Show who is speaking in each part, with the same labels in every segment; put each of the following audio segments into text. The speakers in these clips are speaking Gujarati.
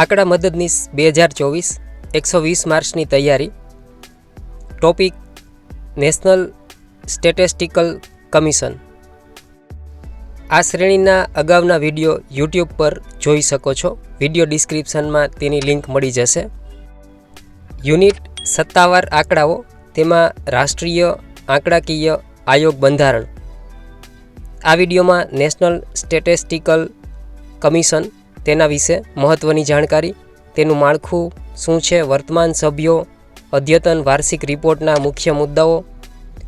Speaker 1: આંકડા મદદનીશ બે હજાર ચોવીસ એકસો વીસ માર્ચની તૈયારી ટોપિક નેશનલ સ્ટેટિસ્ટિકલ કમિશન આ શ્રેણીના અગાઉના વિડીયો યુટ્યુબ પર જોઈ શકો છો વિડીયો ડિસ્ક્રિપ્શનમાં તેની લિંક મળી જશે યુનિટ સત્તાવાર આંકડાઓ તેમાં રાષ્ટ્રીય આંકડાકીય આયોગ બંધારણ આ વિડીયોમાં નેશનલ સ્ટેટિસ્ટિકલ કમિશન તેના વિશે મહત્ત્વની જાણકારી તેનું માળખું શું છે વર્તમાન સભ્યો અદ્યતન વાર્ષિક રિપોર્ટના મુખ્ય મુદ્દાઓ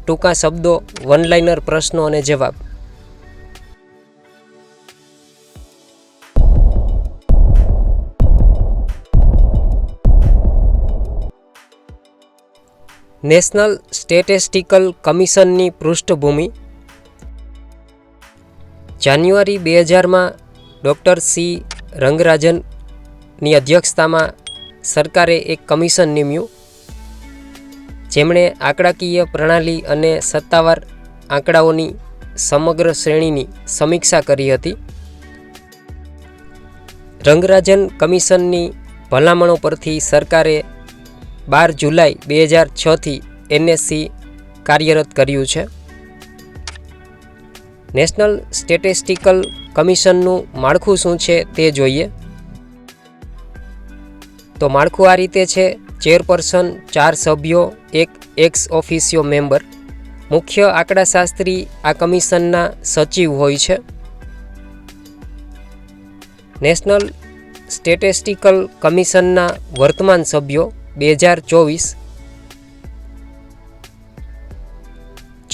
Speaker 1: ટૂંકા શબ્દો વનલાઇનર પ્રશ્નો અને જવાબ નેશનલ સ્ટેટિસ્ટિકલ કમિશનની પૃષ્ઠભૂમિ જાન્યુઆરી બે હજારમાં ડૉક્ટર સી રંગરાજનની અધ્યક્ષતામાં સરકારે એક કમિશન નિમ્યું જેમણે આંકડાકીય પ્રણાલી અને સત્તાવાર આંકડાઓની સમગ્ર શ્રેણીની સમીક્ષા કરી હતી રંગરાજન કમિશનની ભલામણો પરથી સરકારે બાર જુલાઈ બે હજાર છથી એનએસસી કાર્યરત કર્યું છે નેશનલ સ્ટેટિસ્ટિકલ કમિશનનું માળખું શું છે તે જોઈએ તો માળખું આ રીતે છે ચેરપર્સન ચાર સભ્યો એક એક્સ ઓફિસિયો મેમ્બર મુખ્ય આંકડાશાસ્ત્રી આ કમિશનના સચિવ હોય છે નેશનલ સ્ટેટિસ્ટિકલ કમિશનના વર્તમાન સભ્યો બે હજાર ચોવીસ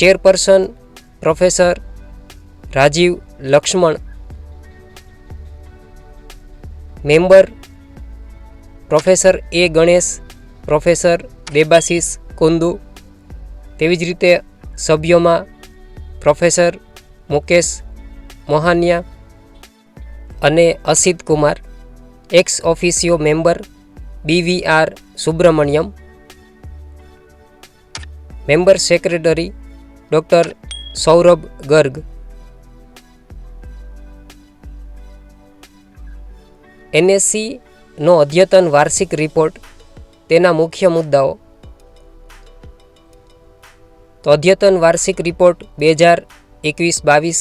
Speaker 1: chairperson professor Rajiv Laxman member professor A Ganesh professor Debashish Kundu તેવી જ રીતે સભ્યોમાં પ્રોફેસર મુકેશ મોહાનિયા અને Asit Kumar ex officio member BVR Subramanyam member secretary doctor Saurabh Garg એનએસસીનો અદ્યતન વાર્ષિક રિપોર્ટ તેના મુખ્ય મુદ્દાઓ તો અદ્યતન વાર્ષિક રિપોર્ટ બે હજાર એકવીસ બાવીસ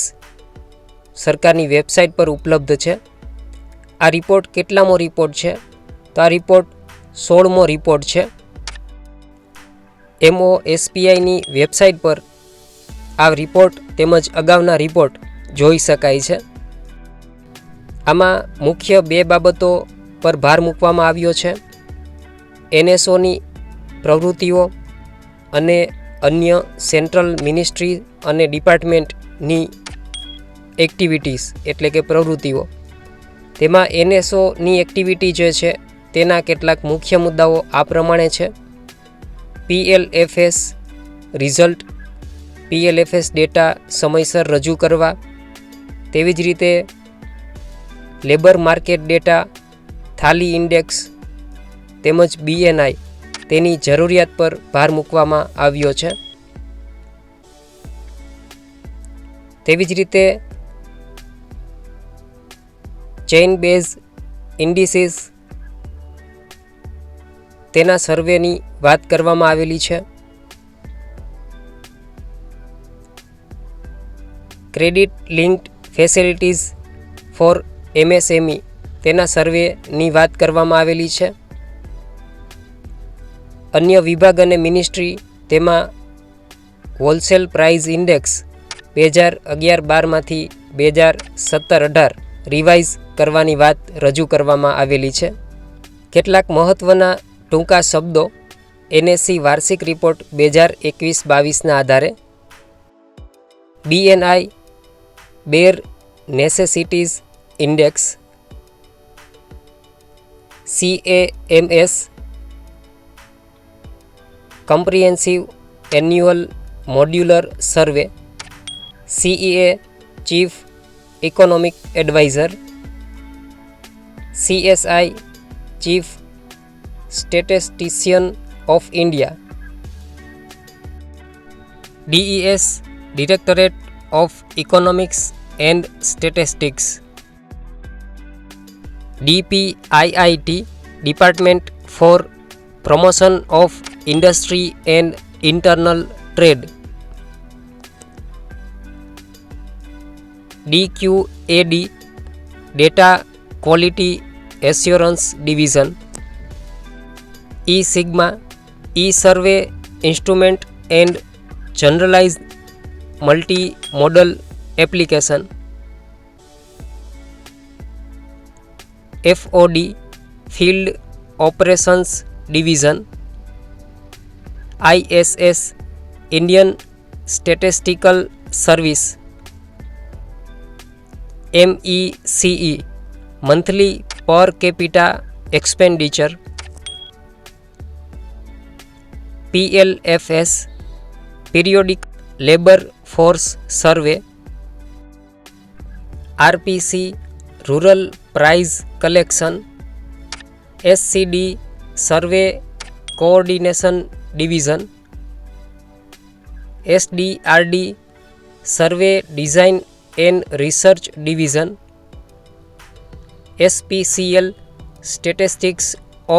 Speaker 1: સરકારની વેબસાઇટ પર ઉપલબ્ધ છે આ રિપોર્ટ કેટલામો રિપોર્ટ છે તો આ રિપોર્ટ સોળમો રિપોર્ટ છે એમઓ એસપીઆઈની વેબસાઇટ પર આ રિપોર્ટ તેમજ અગાઉના રિપોર્ટ જોઈ શકાય છે આમાં મુખ્ય બે બાબતો પર ભાર મૂકવામાં આવ્યો છે એનએસઓની પ્રવૃત્તિઓ અને અન્ય સેન્ટ્રલ મિનિસ્ટ્રી અને ડિપાર્ટમેન્ટની એક્ટિવિટીઝ એટલે કે પ્રવૃત્તિઓ તેમાં એનએસઓની એક્ટિવિટી જે છે તેના કેટલાક મુખ્ય મુદ્દાઓ આ પ્રમાણે છે પીએલએફએસ રિઝલ્ટ પીએલએફએસ ડેટા સમયસર રજૂ કરવા તેવી જ રીતે labour market data thali index તેમજ બીએનઆઈ તેની જરૂરિયાત પર ભાર મૂકવામાં આવ્યો છે તેવી જ રીતે ચેઇન બેઝ ઇન્ડિસિસ તેના સર્વેની વાત કરવામાં આવેલી છે credit linked facilities for MSME તેના સર્વેની વાત કરવામાં આવેલી છે અન્ય વિભાગ અને મિનિસ્ટ્રી તેમાં હોલસેલ પ્રાઇઝ ઇન્ડેક્સ બે હજાર અગિયાર બારમાંથી બે હજાર સત્તર અઢાર રિવાઇઝ કરવાની વાત રજૂ કરવામાં આવેલી છે કેટલાક મહત્ત્વના ટૂંકા શબ્દો એનએસસી વાર્ષિક રિપોર્ટ બે હજાર એકવીસ બાવીસના આધારે BNI bare necessities index CAMS comprehensive annual modular survey CEA chief economic adviser CSI chief statistician of India DES directorate of economics and statistics DPIIT Department for Promotion of Industry and Internal Trade. DQAD Data Quality Assurance Division. E-Sigma E-Survey Instrument and Generalized Multi-Modal Application. FOD field operations division ISS Indian statistical service MECE monthly per capita expenditure PLFS periodic labour force survey RPC rural price collection SCD survey coordination division SDRD survey design and research division SPCL statistics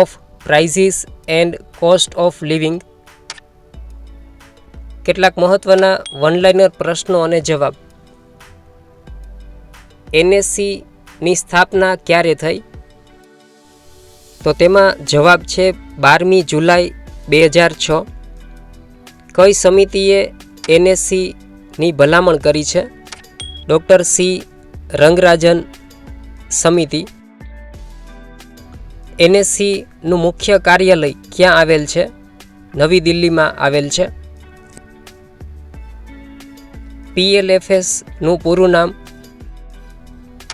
Speaker 1: of prices and cost of living કેટલાક મહત્ત્વના વનલાઇનર પ્રશ્નો અને જવાબ એનએસસી ની સ્થાપના ક્યારે થઈ તો તેમાં જવાબ છે બારમી જુલાઈ બે હજાર છ કઈ સમિતિએ એનએસસીની ભલામણ કરી છે ડૉક્ટર સી રંગરાજન સમિતિ એનએસસીનું મુખ્ય કાર્યાલય ક્યાં આવેલ છે નવી દિલ્હીમાં આવેલ છે પીએલએફએસનું પૂરું નામ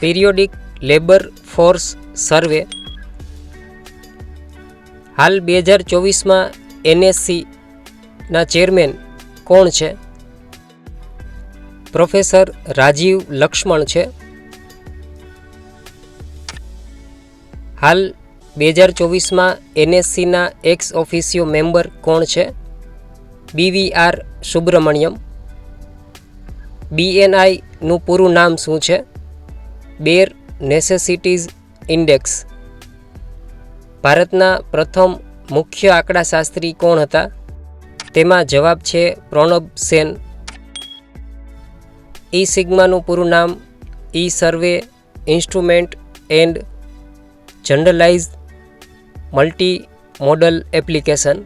Speaker 1: પિરિયોડિક લેબર ફોર્સ સર્વે હાલ બે હજાર ચોવીસમાં એનએસસીના ચેરમેન કોણ છે પ્રોફેસર રાજીવ લક્ષ્મણ છે હાલ બે હજાર ચોવીસમાં એનએસસીના એક્સ ઓફિસિયો મેમ્બર કોણ છે બીવીઆર સુબ્રમણ્યમ બીએનઆઈનું પૂરું નામ શું છે બેર નેસેસિટીઝ ઇન્ડેક્સ ભારતના પ્રથમ મુખ્ય આંકડાશાસ્ત્રી કોણ હતા તેમાં જવાબ છે પ્રણબ સેન ઈ સિગ્માનું પૂરું નામ E survey instrument and generalise multi modal application